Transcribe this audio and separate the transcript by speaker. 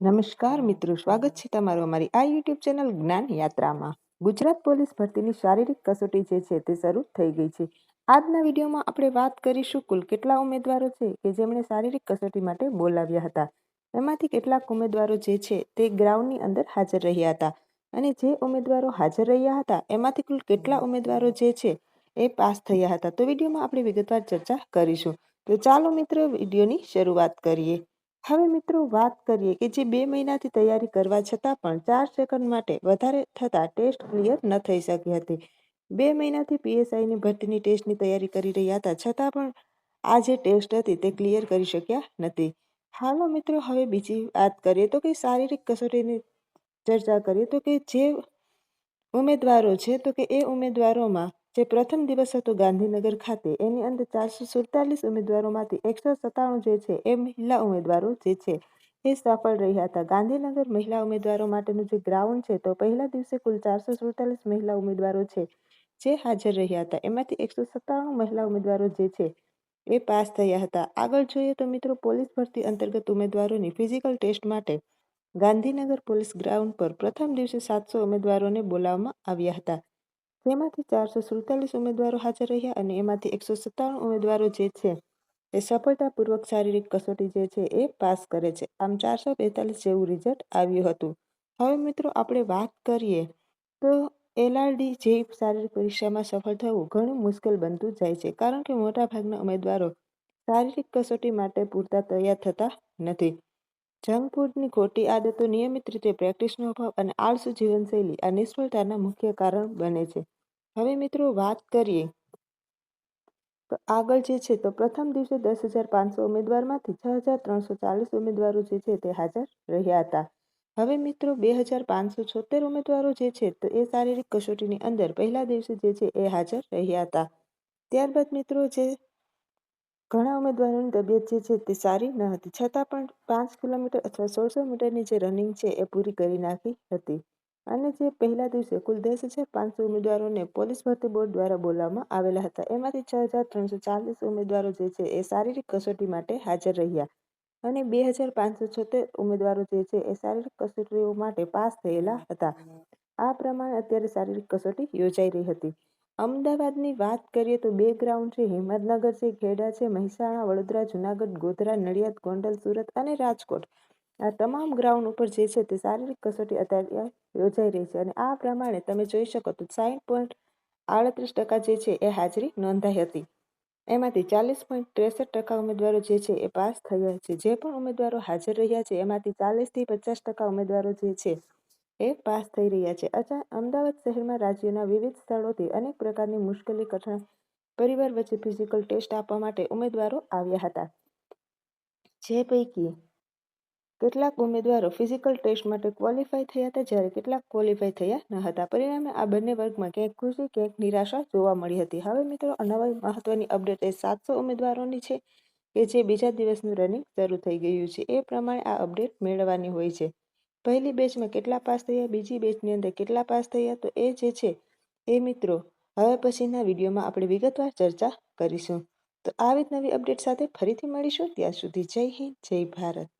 Speaker 1: નમસ્કાર મિત્રો, સ્વાગત છે તમારું અમારી આ યુટ્યુબ ચેનલ જ્ઞાન યાત્રામાં. ગુજરાત પોલીસ ભરતીની શારીરિક કસોટી જે છે તે શરૂ થઈ ગઈ છે. આજના વિડીયોમાં આપણે વાત કરીશું કુલ કેટલા ઉમેદવારો છે કે જેમણે શારીરિક કસોટી માટે બોલાવ્યા હતા. એમાંથી કેટલાક ઉમેદવારો જે છે તે ગ્રાઉન્ડની અંદર હાજર રહ્યા હતા. અને જે ઉમેદવારો હાજર રહ્યા હતા, એમાંથી કુલ કેટલા ઉમેદવારો જે છે એ પાસ થયા હતા. તો વિડીયોમાં આપણે વિગતવાર ચર્ચા કરીશું. તો ચાલો મિત્રો, વિડીયોની શરૂઆત કરીએ. હવે મિત્રો વાત કરીએ કે જે બે મહિનાથી તૈયારી કરવા છતાં પણ ચાર સેકન્ડ માટે વધારે થતાં ટેસ્ટ ક્લિયર ન થઈ શકી હતી. બે મહિનાથી પીએસઆઈની ભરતીની ટેસ્ટની તૈયારી કરી રહ્યા હતા છતાં પણ આ જે ટેસ્ટ હતી તે ક્લિયર કરી શક્યા નથી. હાલો મિત્રો હવે બીજી વાત કરીએ તો કે શારીરિક કસોટીની ચર્ચા કરીએ તો કે જે ઉમેદવારો છે તો કે એ ઉમેદવારોમાં જે પ્રથમ દિવસ હતો ગાંધીનગર ખાતે, એની અંદર ચારસો સુડતાલીસ ઉમેદવારોમાંથી એકસો સત્તાણું જે છે, એ મહિલા ઉમેદવારો જે છે, એ સફળ રહ્યા હતા. ગાંધીનગર મહિલા ઉમેદવારો માટેનું જે ગ્રાઉન્ડ છે, તો પહેલા દિવસે કુલ ચારસો સુડતાલીસ મહિલા ઉમેદવારો છે, જે હાજર રહ્યા હતા. એમાંથી એકસો સત્તાણું મહિલા ઉમેદવારો જે છે, એ પાસ થયા હતા. આગળ જોઈએ તો મિત્રો, પોલીસ ભરતી અંતર્ગત ઉમેદવારોની ફિઝિકલ ટેસ્ટ માટે ગાંધીનગર પોલીસ ગ્રાઉન્ડ પર પ્રથમ દિવસે સાતસો ઉમેદવારોને બોલાવવામાં આવ્યા હતા. જેમાંથી ચારસો સુડતાલીસ ઉમેદવારો હાજર રહ્યા અને એમાંથી એકસો સત્તાણું ઉમેદવારો જે છે, એ સફળતાપૂર્વક શારીરિક કસોટી જે છે, એ પાસ કરે છે. આમ ચારસો બેતાલીસ જેવું રિઝલ્ટ આવ્યું હતું. હવે મિત્રો આપણે વાત કરીએ તો એલઆરડી જેવી શારીરિક પરીક્ષામાં સફળ થવું ઘણું મુશ્કેલ બનતું જાય છે, કારણ કે મોટાભાગના ઉમેદવારો શારીરિક કસોટી માટે પૂરતા તૈયાર થતા નથી. જંક ફૂડની ખોટી આદતો નિયમિત રીતે પ્રેક્ટિસનો અભાવ અને આળસુ જીવનશૈલી આ નિષ્ફળતાના મુખ્ય કારણ બને છે. હવે મિત્રો વાત કરીએ. તો આગળ જે છે, તો પ્રથમ દિવસે દસ હજાર પાંચસો ઉમેદવારમાંથી છ હજાર ત્રણસો ચાલીસ ઉમેદવારો જે છે, તે હાજર રહ્યા હતા. હવે મિત્રો બે હજાર પાંચસો છોતેર ઉમેદવારો જે છે, તો એ શારીરિક કસોટીની અંદર પહેલા દિવસે જે છે, એ હાજર રહ્યા હતા. ત્યારબાદ મિત્રો જે ઘણા ઉમેદવારોની તબિયત જે છે, તે સારી ન હતી. છતાં પણ પાંચ કિલોમીટર અથવા સોળસો મીટરની જે રનિંગ છે, એ પૂરી કરી નાખી હતી. અને જે પહેલા દિવસે કુલ દસ હજાર પાંચસો ઉમેદવારોને પોલીસ ભરતી બોર્ડ દ્વારા બોલાવવામાં આવેલા હતા. એમાંથી છ હજાર ત્રણસો ચાલીસ ઉમેદવારો જે છે, એ શારીરિક કસોટી માટે હાજર રહ્યા. અને બે હજાર પાંચસો છોતેર ઉમેદવારો જે છે, એ શારીરિક કસોટીઓ માટે પાસ થયેલા હતા. આ પ્રમાણે અત્યારે શારીરિક કસોટી યોજાઈ રહી હતી. અમદાવાદની વાત કરીએ તો બે ગ્રાઉન્ડ છે, હિંમતનગર છે, ખેડા છે, મહેસાણા, વડોદરા, જુનાગઢ, ગોધરા, નડિયાદ, ગોંડલ, સુરત અને રાજકોટ. આ તમામ ગ્રાઉન્ડ ઉપર જે છે તે શારીરિક કસોટી અત્યારે યોજાઈ રહી છે અને આ પ્રમાણે તમે જોઈ શકો તો સાઠ પોઈન્ટ આડત્રીસ ટકા જે છે એ હાજરી નોંધાઈ હતી. એમાંથી ચાલીસ પોઈન્ટ ત્રેસઠ ટકા ઉમેદવારો જે છે એ પાસ થયા છે. જે પણ ઉમેદવારો હાજર રહ્યા છે એમાંથી ચાલીસથી પચાસ ટકા ઉમેદવારો જે છે એ પાસ થઈ રહ્યા છે. અચ્છા, અમદાવાદ શહેરમાં રાજ્યના વિવિધ સ્થળોથી અનેક પ્રકારની મુશ્કેલી કઠણ પરિવાર વચ્ચે ફિઝિકલ ટેસ્ટ આપવા માટે ઉમેદવારો આવ્યા હતા. જે પૈકી કેટલાક ઉમેદવારો ફિઝિકલ ટેસ્ટ માટે ક્વોલિફાય થયા હતા જ્યારે કેટલાક ક્વોલિફાય થયા ન હતા. પરિણામે આ બંને વર્ગમાં ક્યાંક ખુશી, ક્યાંક નિરાશા જોવા મળી હતી. હવે મિત્રો નવી મહત્વની અપડેટ એ સાતસો ઉમેદવારોની છે કે જે બીજા દિવસનું રનિંગ શરૂ થઈ ગયું છે. એ પ્રમાણે આ અપડેટ મેળવવાની હોય છે. પહેલી બેચમાં કેટલા પાસ થયા, બીજી બેચની અંદર કેટલા પાસ થયા, તો એ જે છે એ મિત્રો, હવે પછીના વિડીયોમાં આપણે વિગતવાર ચર્ચા કરીશું. તો આવી જ નવી અપડેટ સાથે ફરીથી મળીશું. ત્યાં સુધી જય હિન્દ, જય ભારત.